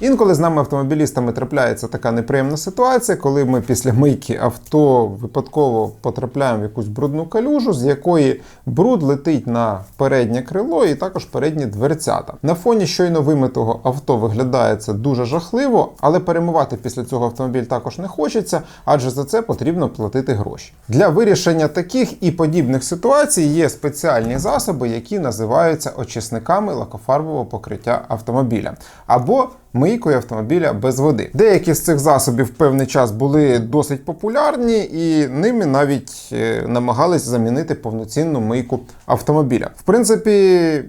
Інколи з нами автомобілістами трапляється така неприємна ситуація, коли ми після мийки авто випадково потрапляємо в якусь брудну калюжу, з якої бруд летить на переднє крило і також передні дверцята. На фоні щойно вимитого авто виглядає це дуже жахливо, але перемивати після цього автомобіль також не хочеться, адже за це потрібно платити гроші. Для вирішення таких і подібних ситуацій є спеціальні засоби, які називаються очисниками лакофарбового покриття автомобіля або мийкою автомобіля без води. Деякі з цих засобів певний час були досить популярні, і ними навіть е, намагались замінити повноцінну мийку автомобіля. В принципі,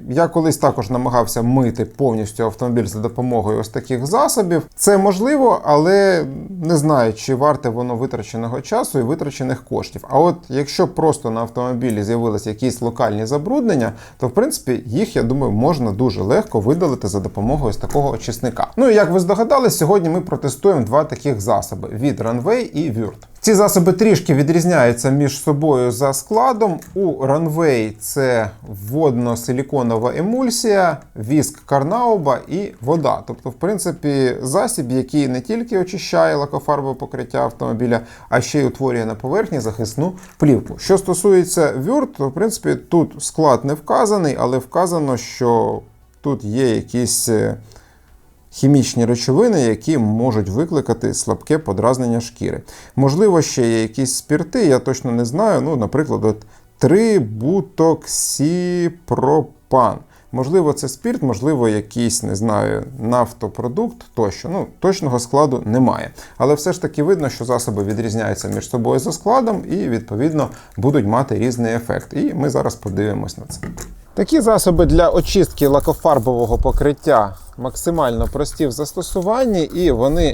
я колись також намагався мити повністю автомобіль за допомогою ось таких засобів. Це можливо, але не знаю, чи варте воно витраченого часу і витрачених коштів. А от якщо просто на автомобілі з'явилися якісь локальні забруднення, то в принципі їх, я думаю, можна дуже легко видалити за допомогою ось такого очисника. Ну і як ви здогадались, сьогодні ми протестуємо два таких засоби: від Runway і Word. Ці засоби трішки відрізняються між собою за складом. У Runway це водно-силіконова емульсія, віск карнауба і вода. Тобто, в принципі, засіб, який не тільки очищає лакофарбове покриття автомобіля, а ще й утворює на поверхні захисну плівку. Що стосується Word, то в принципі тут склад не вказаний, але вказано, що тут є якісь. Хімічні речовини, які можуть викликати слабке подразнення шкіри. Можливо, ще є якісь спірти, я точно не знаю. Ну, наприклад, трибутоксіпропан. Можливо, це спірт, можливо, якийсь, не знаю, нафтопродукт тощо. Ну, точного складу немає. Але все ж таки видно, що засоби відрізняються між собою за складом і, відповідно, будуть мати різний ефект. І ми зараз подивимось на це. Такі засоби для очистки лакофарбового покриття максимально прості в застосуванні, і вони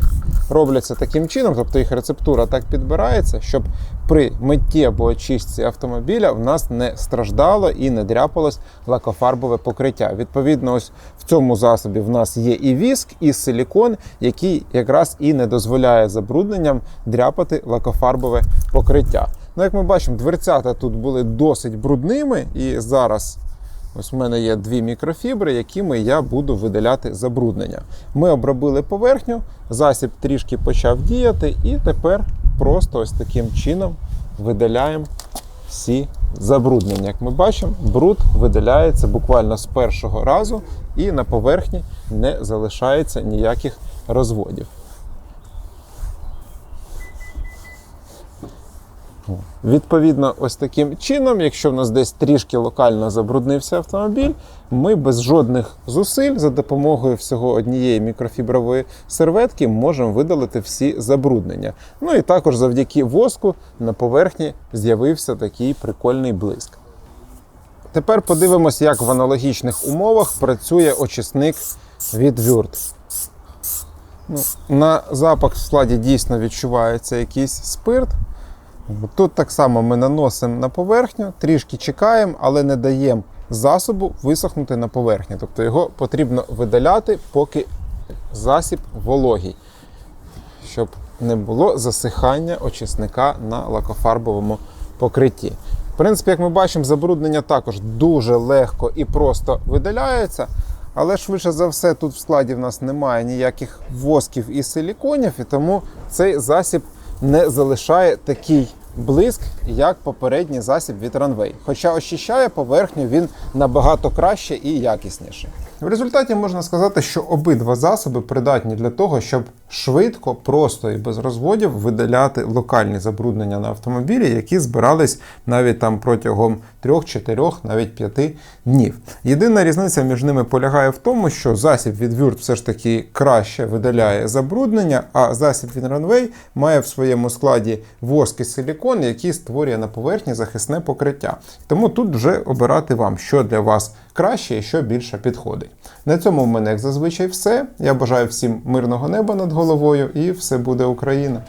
робляться таким чином, тобто їх рецептура так підбирається, щоб при митті або очистці автомобіля в нас не страждало і не дряпалось лакофарбове покриття. Відповідно, ось в цьому засобі в нас є і віск, і силікон, який якраз і не дозволяє забрудненням дряпати лакофарбове покриття. Ну, як ми бачимо, дверцята тут були досить брудними, і зараз Ось в мене є дві мікрофібри, якими я буду видаляти забруднення. Ми обробили поверхню, засіб трішки почав діяти, і тепер просто ось таким чином видаляємо всі забруднення. Як ми бачимо, бруд видаляється буквально з першого разу, і на поверхні не залишається ніяких розводів. Відповідно, ось таким чином, якщо в нас десь трішки локально забруднився автомобіль, ми без жодних зусиль за допомогою всього однієї мікрофібрової серветки можемо видалити всі забруднення. Ну і також завдяки воску на поверхні з'явився такий прикольний блиск. Тепер подивимось, як в аналогічних умовах працює очисник від Word. Ну, на запах в складі дійсно відчувається якийсь спирт. Тут так само ми наносимо на поверхню, трішки чекаємо, але не даємо засобу висохнути на поверхні. Тобто його потрібно видаляти, поки засіб вологий, щоб не було засихання очисника на лакофарбовому покритті. В принципі, як ми бачимо, забруднення також дуже легко і просто видаляється. Але швидше за все, тут в складі в нас немає ніяких восків і силіконів, і тому цей засіб не залишає такий блиск, як попередній засіб від Runway. Хоча очищає поверхню він набагато краще і якісніше. В результаті можна сказати, що обидва засоби придатні для того, щоб швидко, просто і без розводів видаляти локальні забруднення на автомобілі, які збирались навіть там протягом 3-4, навіть 5 днів. Єдина різниця між ними полягає в тому, що засіб від Word все ж таки краще видаляє забруднення, а засіб від Runway має в своєму складі воск силікон, який створює на поверхні захисне покриття. Тому тут вже обирати вам, що для вас краще і що більше підходить. На цьому в мене, як зазвичай, все. Я бажаю всім мирного неба над головою і все буде Україна!